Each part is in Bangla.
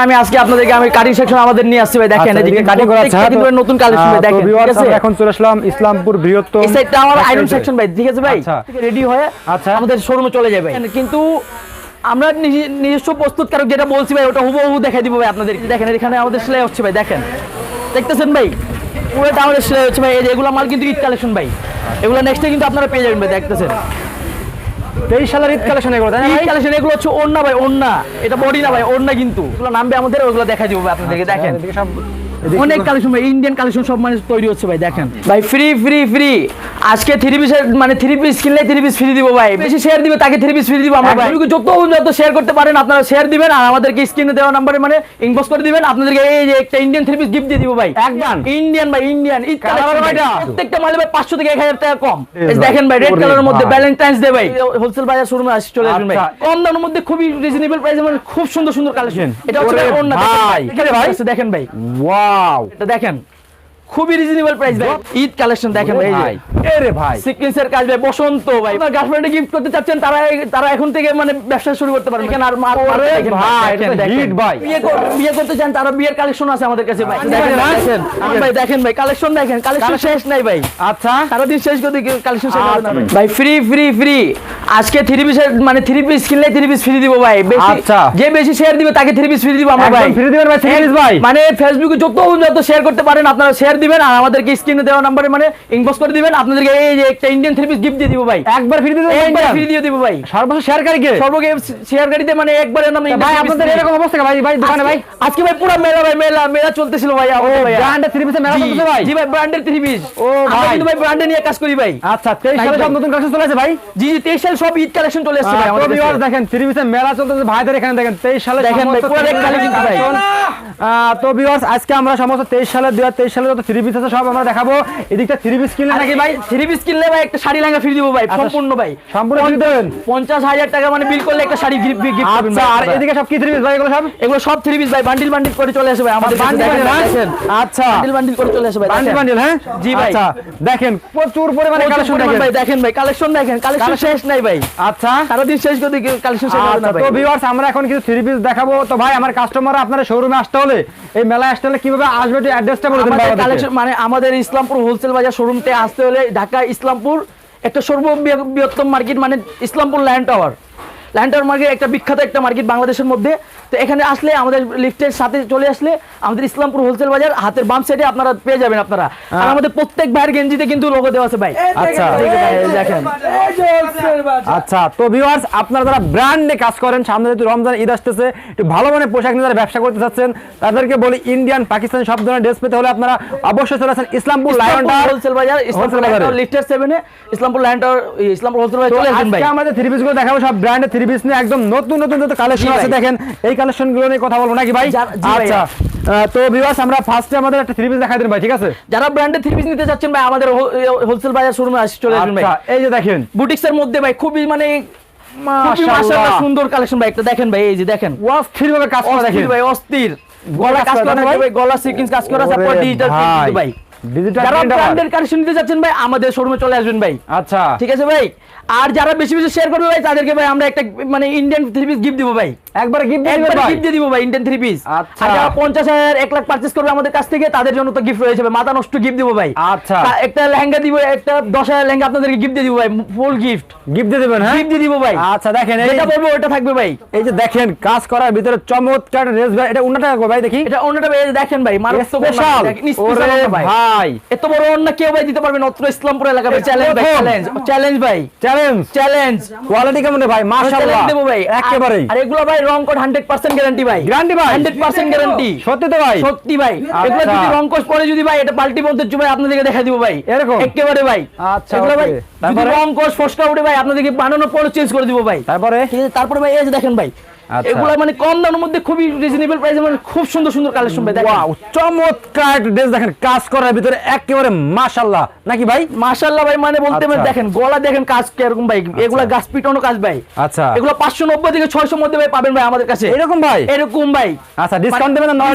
আমি আজকে আপনাদেরকে আমি কাটিং সেকশন আমাদের নিয়ে আসছি ভাই দেখেন আচ্ছা, এদিকে cutting করা আছে, হ্যাঁ, কিন্তু তো- নতুন কালেকশন ভাই দেখেন ঠিক আছে? এখন চলে আসলাম ইসলামপুর বৃহত্তম এই সাইডটা আমার আয়রন সেকশন ভাই ঠিক আছে ভাই? আচ্ছা। রেডি হয়ে আচ্ছা। আমাদের শোরুমে চলে যাবে কিন্তু আমরা নিজে- নিজস্ব প্রস্তুতকারক যেটা বলছি ভাই ওটা হুবহু দেখাই দিব ভাই আপনাদের দেখেন এখানে আমাদের সেলাই হচ্ছে ভাই দেখেন। দেখতেছেন ভাই? পুরোটা আমাদের সেলাই হচ্ছে ভাই এই যে এগুলো মাল কিন্তু ঈদ কালেকশন ভাই। এগুলো নেক্সটে কিন্তু আপনারা পেয়ে যাবেন ভাই দেখতেছেন? তেইশ সালের ঈদ কালেকশন এগুলো তাই না কালেকশন এগুলো হচ্ছে ওন্না ভাই ওন্না এটা বডি না ভাই ওন্না কিন্তু। এগুলো নামবে আমাদের ওগুলো দেখাই দিব ভাই আপনাদেরকে দেখেন। সব অনেক কালেকশন ভাই ইন্ডিয়ান কালেকশন সব মানে তৈরি হচ্ছে ভাই দেখেন। ভাই ফ্রি ফ্রি ফ্রি আজকে থ্রি পিসের মানে থ্রি পিস কিনলে থ্রি পিস ফ্রি দিব ভাই। বেশি শেয়ার দিবে তাকে থ্রি পিস ফ্রি দিব। আমরা ভাই। যত যত শেয়ার করতে পারেন আপনারা শেয়ার দিবেন আর আমাদেরকে স্ক্রিনে দেওয়া নাম্বারে মানে ইনবক্স করে দিবেন। আপনাদেরকে এই যে একটা ইন্ডিয়ান থ্রি পিস গিফট দিয়ে দিব ভাই। একদম। ইন্ডিয়ান ভাই ইন্ডিয়ান ভাই? প্রত্যেকটা মালে ভাই পাঁচশো থেকে এক হাজার টাকা কম। দেখেন ভাই রেড কালারের মধ্যে ভাই। ভ্যালেন্টাইন্স ডে ভাই। হোলসেল বাজার শোরুমে আসি চলে আসবেন ভাই। আচ্ছা। কম দামের মধ্যে খুবই রিজনেবল প্রাইসে মানে খুব সুন্দর সুন্দর কালেকশন এটা হচ্ছে ভাই অন্য ভাই। এখানে ভাই। দেখেন ভাই। ওয়াও এটা দেখেন খুবই রিজনেবল প্রাইস ভাই। ঈদ কালেকশন দেখেন ভাই। এই যে ভাই। এরে ভাই। সিকোয়েন্সের কাজ ভাই বসন্ত ভাই। আপনার গার্লফ্রেন্ডে গিফট করতে চাচ্ছেন তারা তারা এখন থেকে মানে ব্যবসা শুরু করতে পারবেন এখানে আর মার দেখেন ভাই, hit ভাই। বিয়ে কর- বিয়ে করতে চান তারা বিয়ের কালেকশন আছে আমাদের কাছে ভাই। দেখেন ভাই, দেখেন। ভাই দেখেন ভাই কালেকশন দেখেন। কালেকশন শেষ নাই ভাই। আচ্ছা। সারাদিন শেষ করতে কালেকশন শেষ হবে না আচ্ছা। ভাই। ফ্রি ফ্রি ফ্রি আজকে থ্রি পিসের মানে থ্রি পিস কিনলে থ্রি পিস ফ্রি দিব ভাই। বেশি আচ্ছা। যে বেশি শেয়ার দিবে তাকে থ্রি পিস ফ্রি দিব আমরা ভাই। ফ্রি দিবেন ভাই, ভাই। মানে ফেসবুকে যত যত শেয়ার করতে পারেন আপনারা শেয়ার দিবেন আর আমাদেরকে স্ক্রিনে দেওয়া নাম্বারে মানে ইনবক্স করে দিবেন। আপনাদেরকে এই যে একটা ইন্ডিয়ান থ্রি পিস গিফট দিয়ে দিব ভাই। একবার ফ্রি দিতে একবার ফ্রি দিয়ে দিব ভাই। সর্বশেষ শেয়ারকারী কে সর্বকে শেয়ার গাড়িতে মানে একবারে নাম ভাই আপনাদের এরকম অবস্থা ভাই ভাই দোকানে ভাই। আজকে ভাই পুরো মেলা ভাই মেলা মেলা চলতেছিল ভাই ও ব্র্যান্ডের থ্রি পিসে মেলা চলতেছে ভাই। জি ভাই ব্র্যান্ডের থ্রি পিস ও ভাই। কিন্তু ভাই ব্র্যান্ডে নিয়ে কাজ করি ভাই। আচ্ছা তেইশ সালে সব নতুন কালেকশন চলে আসে ভাই? জি জি তেইশ সাল সব ঈদ কালেকশন চলে এসেছে ভাই আমাদের কাছে। দেখেন থ্রি পিসে মেলা চলতেছে। ভাইদের এখানে দেখেন তেইশ সালে দেখেন ভাই, পুরো color কিন্তু ভাই। তো ভিউয়ার্স আজকে আমরা সমস্ত তেইশ সালে দুই তেইশ সালে যত থ্রি পিস আছে সব আমরা দেখাবো। এদিকটা থ্রি পিস কিনলে নাকি ভাই? ভাই থ্রি পিস কিনলে ভাই একটা শাড়ি ফ্রি দিব ভাই সম্পূর্ণ ভাই। সম্পূর্ণ দেবেন? পঞ্চাশ হাজার টাকা মানে বিল করলে একটা শাড়ি আচ্ছা আর এদিকে সব কি থ্রি পিস ভাই এগুলো সব? এগুলো সব থ্রি পিস ভাই বান্ডিল বান্ডিল করে চলে আসে ভাই আমাদের বান্ডিল হ্যাঁ? আচ্ছা। বান্ডিল বান্ডিল করে চলে আসে ভাই বান্ডিল বান্ডিল হ্যাঁ? জি ভাই। আচ্ছা দেখেন প্রচুর পরিমাণে কালেকশন দেখেন। ভাই দেখেন ভাই কালেকশন দেখেন কালেকশন শেষ নাই ভাই। আচ্ছা। সারাদিন শেষ করতে কালেকশন শেষ হবে আচ্ছা না ভাই। তো ভিউয়ার্স আমরা এখন কিছু থ্রি পিস দেখাবো। তো ভাই আমার কাস্টমাররা আপনার শোরুমে আসতে হলে এই মেলায় আসতে হলে কীভাবে আসবে একটু অ্যাড্রেসটা বলে দিন। কালেকশন মানে আমাদের ইসলামপুর হোলসেল বাজার শোরুমতে আসতে হলে ঢাকা ইসলামপুর একটা সর্ব বৃহত্তম মার্কেট মানে Islampur land tower land tower market একটা বিখ্যাত একটা মার্কেট বাংলাদেশের মধ্যে। তো এখানে আসলে আমাদের লিফটের সাথে চলে আসলে আমাদের ইসলামপুর হোলসেল বাজার হাতের বাম সাইডে আপনারা পেয়ে যাবেন আপনারা। আর আমাদের প্রত্যেক ভাইয়ের গেঞ্জিতে কিন্তু লোগো দেওয়া আছে ভাই। আচ্ছা। দেখেন আচ্ছা তো ভিউয়ার্স আপনারা যারা ব্র্যান্ডে কাজ করেন সামনে যেহেতু রমজান ঈদ আসতেছে একটু ভালো মানে পোশাক নিয়ে যারা ব্যবসা করতে চাচ্ছেন তাদেরকে বলি ইন্ডিয়ান পাকিস্তান সব ধরনের ড্রেস পেতে হলে আপনারা অবশ্যই চলে আসেন ইসলামপুর লায়ন হোলসেল বাজার ইসলামপুর বাজারে। লিফটের সেভেনে Islampur land tower Islampur wholesale বাজার চলে আসবেন ভাই। আজকে আমরা যে থ্রি পিসগুলো দেখাবো সব ব্র্যান্ডের থ্রি পিস নিয়ে একদম নতুন নতুন যত কালেকশন আছে। দেখেন এই কালেকশনগুলো নিয়ে কথা বলব নাকি ভাই। আচ্ছা। তো ভিউয়ার্স আমরা ফার্স্টে আমাদের একটা থ্রি পিস দেখাই দিন ভাই ঠিক আছে? যারা ব্র্যান্ডের থ্রি পিস নিতে চাচ্ছেন ভাই আমাদের হোলসেল বাজার শোরুমে আসি চলে আসবেন ভাই। আচ্ছা এই যে দেখেন। বুটিক্স এর মধ্যে ভাই খুবই মানে মাশাআল্লাহ। সুন্দর কালেকশন ভাই একটা দেখেন ভাই এই যে দেখেন। অস্থির ভাবে কাজ করা দেখেন। ভাই অস্থির। গলা কাজ করা ভাই। গলা সিকোয়েন্স কাজ করা তারপর ডিজিটাল ভাই। ভাই ডিজিটাল যারা ব্র্যান্ডের কালেকশন নিতে চাচ্ছেন ভাই আমাদের শোরুমে চলে আসবেন ভাই। আচ্ছা। ঠিক আছে ভাই? আর যারা বেশি বেশি শেয়ার করবে ভাই তাদেরকে ভাই আমরা একটা মানে ইন্ডিয়ান থ্রি পিস গিফট দিব ভাই। একবার গিফট একবার গিফট দিয়ে দিব ভাই ইন্ডিয়ান থ্রি পিস আচ্ছা। যারা পঞ্চাশ হাজার এক লাখ পার্চেস করবে আমাদের কাছ থেকে তাদের জন্য তো গিফট রয়েছে মাথা নষ্ট গিফট দিব ভাই। আচ্ছা। একটা লেহেঙ্গা দিব একটা দশ হাজার লেহেঙ্গা আপনাদেরকে গিফট দিয়ে দিব ভাই ফুল গিফট গিফট দিয়ে দেবেন হ্যাঁ? গিফট দিয়ে দিব ভাই। আচ্ছা দেখেন এই যেটা বলব ওটা থাকবে ভাই। এই যে দেখেন কাজ করার ভিতরে চমৎকার ড্রেস ভাই। এটা ভাই দেখি? এটা অন্যটা দেখেন ভাই মারাত্মক স্পেশাল ভাই। ভাই। এত বড় অন্য কেউ ভাই দিতে পারবে না। অত্র ইসলামপুর এলাকা ভাই চ্যালেঞ্জ ভাই চ্যালেঞ্জ চ্যালেঞ্জ ভাই। চ্যালেঞ্জ চ্যালেঞ্জ কোয়ালিটি কেমন ভাই? মাশাআল্লাহ। দেবো ভাই। একেবারেই। আর এগুলো ভাই রং কোড 100% গ্যারান্টি ভাই। গ্যারান্টি ভাই? 100% গ্যারান্টি সত্যি তো ভাই। সত্যি ভাই। এগুলো আচ্ছা। যদি রং কোড পরে যদি ভাই এটা পাল্টি বলতে ভাই আপনাদেরকে দেখা দিব ভাই। এরকম? একেবারে ভাই। আচ্ছা, এগুলো ভাই তারপরে? রং কোড ফসকা উঠে ভাই আপনাদেরকে বানানোর পরে চেঞ্জ করে দিব ভাই। তারপরে? তারপরে ভাই এই যে দেখেন ভাই। এগুলো মানে কম দামের মধ্যে খুবই রিজনেবল প্রাইসে মানে খুব সুন্দর সুন্দর কালেকশন ভাই দেখেন। ওয়াও চমৎকার ড্রেস দেখেন কাজ করার ভিতরে একেবারে মাশাআল্লাহ। নাকি ভাই? মাশাআল্লাহ ভাই মানে বলতে আচ্ছা। দেখেন গলা দেখেন কাজ কীরকম ভাই এগুলা গাছ পিটানো কাজ ভাই। আচ্ছা। এগুলো পাঁচশো নব্বই থেকে ছয়শো মধ্যে ভাই পাবেন ভাই আমাদের কাছে। এরকম ভাই? এরকম ভাই। আচ্ছা ডিসকাউন্ট দেবেন না নয়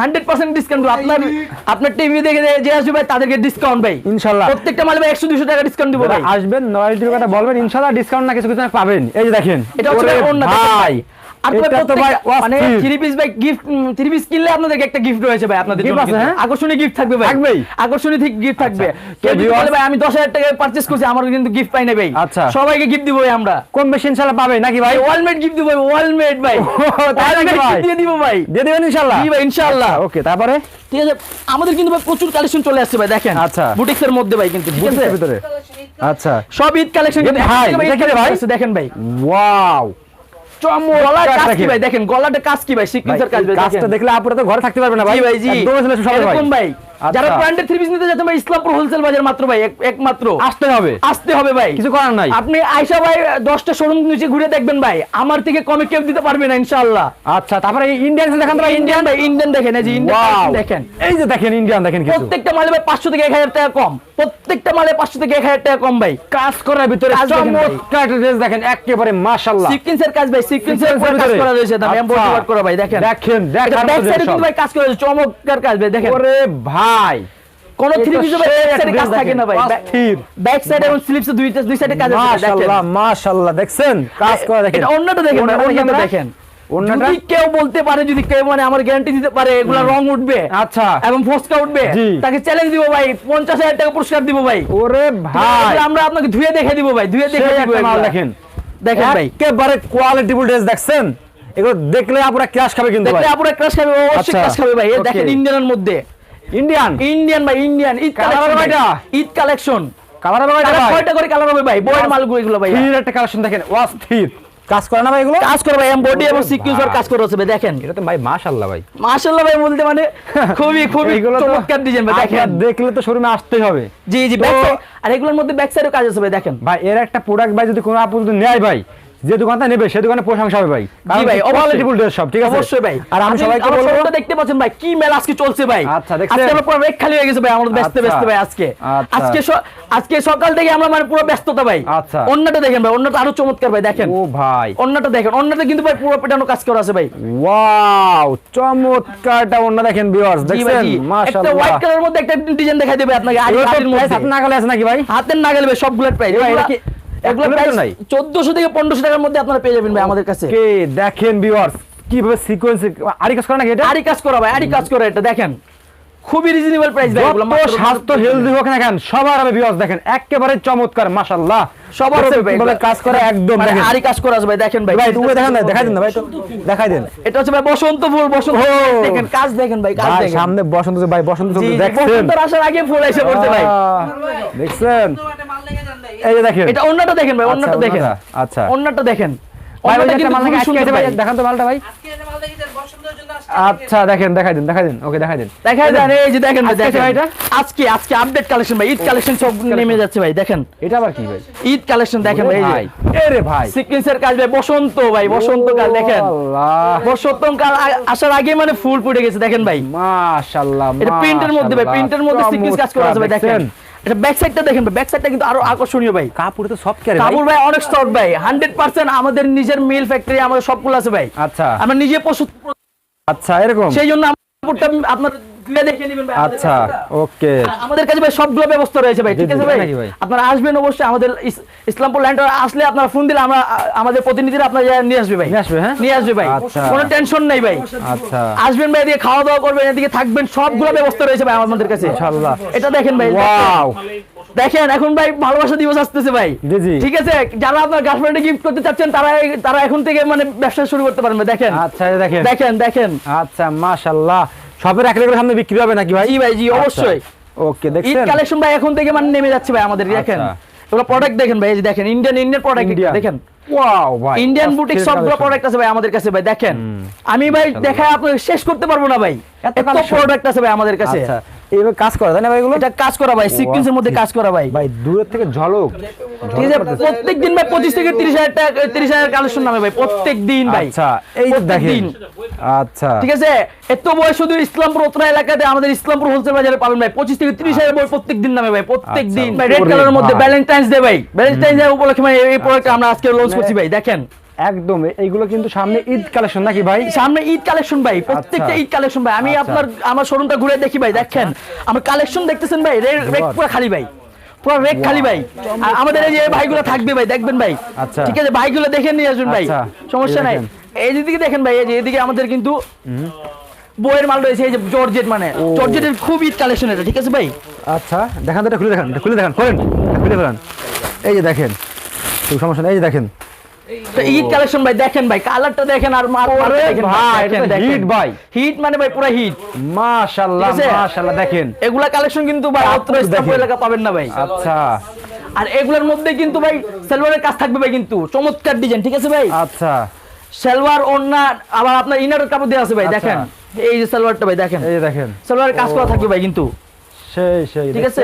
হান্ড্রেড পার্সেন্ট ডিসকাউন্ট আপনার আপনার টিভি দেখে যে আসবে ভাই তাদেরকে ডিসকাউন্ট ভাই। ইনশাআল্লাহ। প্রত্যেকটা মালে ভাই একশো দুশো টাকা ডিসকাউন্ট দিব ভাই। আসবেন নয়ালিটির কথা বলবেন ইনশাআল্লাহ ডিসকাউন্ট না কিছু কিছু পাবেন। এই যে দেখেন। এটা হচ্ছে ভাই। প্রত্যেকটা- মানে থ্রি পিস ভাই গিফট থ্রি পিস কিনলে আপনাদেরকে একটা গিফট রয়েছে ভাই আপনাদের Gift জন্য আছে, কিন্তু। হ্যাঁ? আকর্ষণীয় গিফট থাকবে ভাই। থাকবেই? আকর্ষণীয় গিফট থাকবে। কেউ তো যদি viewers- বলে ভাই আমি দশ হাজার টাকায় করছি আমার কিন্তু গিফট পাই না ভাই। আচ্ছা। সবাইকে গিফট দিব ভাই আমরা। কম বেশি ইনশাল্লাহ পাবে নাকি ভাই? ওয়ালমেট গিফট দিব ভাই ওয়ালমেট ভাই। তাই ভাই? দিয়ে দিব ভাই। দিয়ে দেবেন ইনশাল্লাহ? জি ভাই, ইনশাআল্লাহ। ওকে তারপরে? ঠিক আছে আমাদের কিন্তু ভাই প্রচুর কালেকশন চলে আসছে ভাই দেখেন। আচ্ছা। বুটিক্স এর মধ্যে ভাই কিন্তু ঠিক আছে ভিতরে। আচ্ছা। সব ঈদ কালেকশন ভাই, এটা ভাই? দেখেন ভাই। ওয়াও ভাই? দেখেন গলাটা কাজ কি ভাই? সিকোয়েন্সের কাজ ভাই কাজটা দেখলে আপনারা তো ঘরে থাকতে পারবে না ভাই। ভাই জি। ভাই। যারা আচ্ছা। ব্র্যান্ডেড থ্রি পিস নিতে যাচ্ছেন ভাই ইসলামপুর হোলসেল বাজার মাত্র ভাই একমাত্র। আসতে হবে। আসতে হবে ভাই। কিছু করার নাই। আপনি আয়সা ভাই দশটা শোরুম নিচে ঘুরে দেখবেন ভাই। আমার থেকে কমে কেউ দিতে পারবে না ইনশাআল্লাহ। আচ্ছা তারপরে ইন্ডিয়ান দেখান ভাই ইন্ডিয়ান ভাই ইন্ডিয়ান দেখেন এই যে ইন্ডিয়ান দেখেন। এই যে দেখেন ইন্ডিয়ান দেখেন প্রত্যেকটা মালে ভাই পাঁচশো থেকে এক হাজার টাকা কম। প্রত্যেকটা মালে পাঁচশো থেকে এক হাজার টাকা কম ভাই। কাজ করার ভিতরে দেখেন চমৎকার ড্রেস দেখেন একেবারে মাশাআল্লাহ। সিকোয়েন্সের কাজ ভাই সিকোয়েন্সের কাজ করা রয়েছে দাম। আচ্ছা। এমবোর্ড করা ভাই দেখেন। দেখেন ব্যাক সাইডে কিন্তু ভাই কাজ করা হয়েছে চমৎকার কাজ ভাই দেখেন। ওরে ভাই। কোন থ্রি পিসে ভাই সেই সাইডে কাজ থাকে না ভাই। ব্যাক সাইড এবং স্লিপসে দুই দুই সাইডে কাজ আছে দেখেন। মাশাআল্লাহ মাশাআল্লাহ দেখছেন? কাজ করা দেখেন। এটা অন্যটা দেখেন ভাই, অন্যটা দেখেন ওন্নাটা? যদি কেউ বলতে পারে যদি কেউ মানে আমার গ্যারান্টি দিতে পারে এগুলা রং উঠবে আচ্ছা। এবং ফসকা উঠবে তাকে চ্যালেঞ্জ দিব ভাই পঞ্চাশ হাজার টাকা পুরস্কার দিব ভাই। ওরে ভাই। আমরা আপনাকে ধুয়ে দেখে দিব ভাই ধুয়ে দেখে দিব মাল দেখেন। দেখেন ভাই। একেবারে কোয়ালিটিফুল ড্রেস দেখছেন? এগুলো দেখলে আপনারা ক্রাশ খাবে কিন্তু দেখলে ভাই। আপুরা ক্রাশ খাবে অবশ্যই আচ্ছা, ক্রাশ খাবে ভাই। দেখেন ইন্ডিয়ানের মধ্যে। ইন্ডিয়ান ইন্ডিয়ান ভাই ইন্ডিয়ান ঈদ কালেকশন এটা? ঈদ কালেকশন কালার হবে এটা ভাই? ছয়টা করে কালার হবে ভাই? বয়ের মালগুলো এগুলো ভাই থ্রির একটা কালেকশন দেখেন অস্থির। কাজ করে না ভাই এগুলো? কাজ করে ভাই এমবডি এবং ওরে সিকিউর কাজ করে হচ্ছে ভাই দেখেন। এটা তো ভাই মাশাআল্লাহ ভাই। মাশাআল্লাহ ভাই বলতে মানে খুবই খুবই চমৎকার ডিজাইন ভাই দেখেন। দেখলে তো শোরুমে আসতেই হবে। জি জি আর এগুলোর মধ্যে ব্যাক সাইডেও কাজ আছে ভাই দেখেন। ভাই এর একটা প্রোডাক্ট ভাই যদি কোনো আপু যদি নেয় ভাই যে দোকানটা নেবে সে দোকানে প্রশংসা হবে ভাই। জি ভাই কোয়ালিটিফুল ড্রেস সব ঠিক আছে? অবশ্যই ভাই। আর আমি সবাইকে বলব শোরুমটা দেখতে পাচ্ছেন ভাই কি মেলা আজকে চলছে ভাই। আচ্ছা, দেখছেন? আজকে আমরা পুরো রেক খালি হয়ে গেছে ভাই আমাদের ব্যস্ত আচ্ছা। ব্যস্ত ভাই আজকে। আচ্ছা। আজকে আজকে সকাল থেকে আমরা মানে পুরো ব্যস্ততা ভাই। আচ্ছা। অন্যটা দেখেন ভাই অন্যটা আরও চমৎকার ভাই দেখেন। ও ভাই। অন্যটা দেখেন অন্যটা কিন্তু ভাই পুরো পেটানো কাজ করা আছে ভাই। ওয়াও চমৎকারটা অন্য দেখেন ভিউয়ার্স দেখছেন? জি। একটা হোয়াইট কালারের মধ্যে একটা ডিজাইন দেখাই দেবে আপনাকে তো হাতের নাগালে আছে নাকি ভাই? হাতের না গেলে সবগুলোর প্রাইস ভাই, এটা কি এগুলো এক নাই? 1400 থেকে 1500 টাকার মধ্যে আপনারা পেয়ে যাবেন ভাই আমাদের কাছে। কে দেখেন ভিউয়ার্স কীভাবে সিকোয়েন্স আরি কাজ করা নাকি এটা? কাজ করা ভাই আড়ি কাজ করা এটা দেখেন। খুবই রিজনেবল প্রাইস ভাই এগুলো মাত্র- স্বাস্থ্য হেলদি হোক না কেন সবার হবে ভিউয়ার্স দেখেন একেবারে চমৎকার মাশাআল্লাহ। সবার ভাই কীভাবে কাজ করে একদম মানে দেখেন। আড়ি কাজ করা আছে ভাই দেখেন ভাই ভাই তুমি দেখান না দেখাই দেন ভাই তো দেখাই দেন। এটা হচ্ছে ভাই বসন্ত ফুল বসন্ত দেখেন কাজ দেখেন ভাই কাজ দেখেন। সামনে বসন্ত ভাই বসন্ত জি, দেখছেন? বসন্তের আসার আগে ফুল এসে পড়ছে ভাই। দেখছেন? এই যে দেখেন। এটা অন্যটা দেখেন ভাই আচ্ছা, অন্যটা দেখেন। আচ্ছা। অন্যটা দেখেন। ভাই কিন্তু মাল নাকি আটকে আছে ভাই ভাই। দেখান তো মালটা ভাই। আচ্ছা দেখেন দেখাই দেন দেখাই দেন। ওকে দেখাই দেন। দেখা যায় এই যে দেখেন আজকে দেখেন। এটা? আজকে আজকে আপডেট কালেকশন ভাই ঈদ কালেকশন সব নেমে যাচ্ছে ভাই দেখেন। এটা আবার কি ভাই? ঈদ কালেকশন দেখেন ভাই এই ভাই সিকোয়েন্সের কাজ ভাই বসন্ত ভাই বসন্ত কাল দেখেন। বসন্ত কাল আসার আগে মানে ফুল ফুটে গেছে দেখেন ভাই। মাশাআল্লাহ এটা প্রিন্টের মধ্যে ভাই প্রিন্টের মধ্যে সিকোয়েন্স কাজ করা আছে ভাই দেখেন। এটা ব্যাক সাইডটা দেখেন ব্যাক সাইডটা কিন্তু আরও আকর্ষণীয় ভাই। কাপড় তো সব কেরে ভাই কাপড় ভাই। অনেক ভাই হান্ড্রেড পার্সেন্ট আমাদের নিজের মিল ফ্যাক্টরি আমাদের সবগুলো আছে ভাই। আচ্ছা। আমরা নিজে প্রস্তুত আচ্ছা এরকম? সেই জন্য কাপড়টা আপনার ধুয়ে দেখে নেবেন ভাই আমাদের আচ্ছা কাছে। ওকে। আমাদের কাছে ভাই সবগুলো ব্যবস্থা রয়েছে ভাই ঠিক আছে ভাই? আপনারা আসবেন অবশ্যই আমাদের ইসলামপুর ল্যান্ড আসলে আপনারা ফোন দিলে আমরা আমাদের প্রতিনিধিরা আপনার নিয়ে আসবে ভাই। নিয়ে আসবে, হ্যাঁ? নিয়ে আসবে ভাই। আচ্ছা। কোনো টেনশন নেই ভাই। আচ্ছা। আসবেন ভাই এদিকে খাওয়া দাওয়া করবেন এদিকে থাকবেন সবগুলো ব্যবস্থা রয়েছে ভাই আমাদের কাছে। ইনশাআল্লাহ। এটা দেখেন ভাই। ওয়াও। দেখেন এখন ভাই ভালোবাসা দিবস আসতেছে ভাই। ঠিক আছে? যারা আপনার গার্লফ্রেন্ডে গিফট করতে চাচ্ছেন তারা তারা এখন থেকে মানে ব্যবসা শুরু করতে পারবেন ভাই, দেখেন। আচ্ছা দেখেন। দেখেন দেখেন। আচ্ছা মাশাআল্লাহ। সবের এক করে সামনে বিক্রি হবে নাকি ভাই? জি ভাই জি অবশ্যই। ওকে দেখেন ঈদ কালেকশন ভাই এখন থেকে মানে নেমে যাচ্ছে ভাই আমাদের দেখেন। আচ্ছা। এগুলো প্রোডাক্ট দেখেন ভাই এই যে দেখেন ইন্ডিয়ান ইন্ডিয়ান প্রোডাক্ট Indian। দেখেন। ওয়াও ভাই ইন্ডিয়ান বুটিক সবগুলো প্রোডাক্ট আছে ভাই আমাদের কাছে ভাই দেখেন। আমি ভাই দেখায় আপনাকে শেষ করতে পারব না ভাই। এত এত প্রোডাক্ট আছে ভাই আমাদের কাছে। আচ্ছা কাজ করে তাই না ভাই এগুলো? এটা কাজ করা ভাই সিকোয়েন্সের মধ্যে কাজ করা ভাই। ভাই দূরের থেকে ঝলক। ঠিক আছে প্রত্যেক দিন ভাই পঁচিশ থেকে তিরিশ হাজার টাকা তিরিশ হাজার কালেকশন নামে ভাই প্রত্যেক দিন ভাই। আচ্ছা এই দেখেন। আচ্ছা। ঠিক আছে এত বই শুধু ইসলামপুর এলাকাতে আমাদের ইসলামপুর হোলসেল বাজারে পাবেন ভাই পঁচিশ থেকে তিরিশ হাজার বই প্রত্যেক দিন নামে ভাই প্রত্যেক আচ্ছা, দিন। ভাই রেড কালারের মধ্যে ভাই। ভ্যালেন্টাইন্স ডে ভাই। ভ্যালেন্টাইন্স ডে উপলক্ষে ভাই এই প্রোডাক্ট আমরা আজকে লঞ্চ করছি ভাই দেখেন। একদম এইগুলো কিন্তু সামনে ঈদ কালেকশন নাকি ভাই? সামনে ঈদ কালেকশন ভাই প্রত্যেকটা আচ্ছা। ঈদ কালেকশন ভাই। আমি আচ্ছা। আপনার আমার শোরুমটা ঘুরে দেখি ভাই দেখেন। আমার কালেকশন দেখতেছেন ভাই রেক রেক পুরো খালি ভাই। পুরো রেক খালি ভাই। আমাদের এই যে ভাইগুলো থাকবে ভাই দেখবেন ভাই। আচ্ছা। ঠিক আছে ভাইগুলো দেখে নিয়ে আসবেন ভাই। আচ্ছা, সমস্যা নাই। দেখেন। এই দিকে দেখেন ভাই এই যে এদিকে আমাদের কিন্তু বইয়ের মাল রয়েছে এই যে জর্জেট মানে। জর্জেটের খুব ঈদ কালেকশন এটা ঠিক আছে ভাই? আচ্ছা দেখান এটা খুলে দেখান খুলে দেখান এটা খুলে ফেলান। এই যে দেখেন সমস্যা নেই এই যে দেখেন। ঈদ কালেকশন ভাই দেখেন ভাই কালারটা দেখেন আর মার ওরে ভাই, ভাই। হিট মানে ভাই পুরো হিট। মাশাআল্লাহ মাশাআল্লাহ দেখেন। এগুলা কালেকশন কিন্তু ভাই এলাকা পাবেন না ভাই। আচ্ছা। আর এগুলোর মধ্যে কিন্তু ভাই সালোয়ারের কাজ থাকবে ভাই কিন্তু চমৎকার ডিজাইন ঠিক আছে ভাই? আচ্ছা। সালোয়ার ওন্না আবার আপনার ইনারের কাপড় দেওয়া আছে ভাই আচ্ছা। দেখেন। এই যে সালোয়ারটা ভাই দেখেন। এই দেখেন। সালোয়ারের কাজ করা থাকবে ভাই কিন্তু। সেই সেই ঠিক আছে?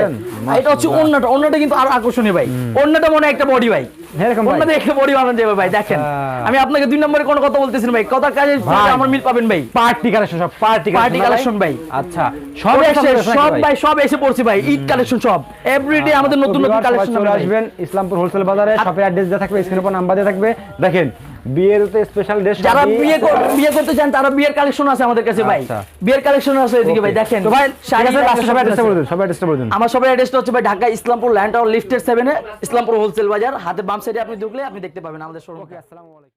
এটা হচ্ছে অন্যটা অন্যটা কিন্তু আরও আকর্ষণীয় ভাই। অন্যটা মনে একটা বডি ভাই। এরকম অন্য দেখে বডি বানানো যাবে ভাই দেখেন। আমি আপনাকে দুই নম্বরে কোনো কথা বলতেছি ভাই। কথা কাজে আমার মিল পাবেন ভাই। পার্টি কালেকশন সব পার্টি ভাই। আচ্ছা সব সব এসে সব ভাই। সব এসে পড়ছে ভাই। ঈদ কালেকশন সব। এভরিডে আমাদের নতুন নতুন কালেকশন আসবেন। ইসলামপুর হোলসেল বাজারে শপের অ্যাড্রেস দেওয়া থাকবে স্ক্রিনের উপর নাম্বার দেওয়া থাকবে। দেখেন বিয়ের তো স্পেশাল ড্রেস যারা বিয়ে বিয়ে করতে চান তারা বিয়ের কালেকশন আছে আমাদের কাছে ভাই। আচ্ছা। বিয়ের কালেকশন আছে এদিকে ভাই দেখেন। তো ভাই আছে, সবাই অ্যাড্রেসটা আছে। বলে দিন সবাই অ্যাড্রেসটা বলে দিন। আমার সবাই অ্যাড্রেসটা হচ্ছে ভাই ঢাকা ইসলামপুর ল্যান্ড টাওয়ার লিফটের সেভেনে ইসলামপুর হোলসেল বাজার হাতে বাম সাইডে আপনি ঢুকলে আপনি দেখতে পাবেন আমাদের শোরুম আসসালামু আলাইকুম।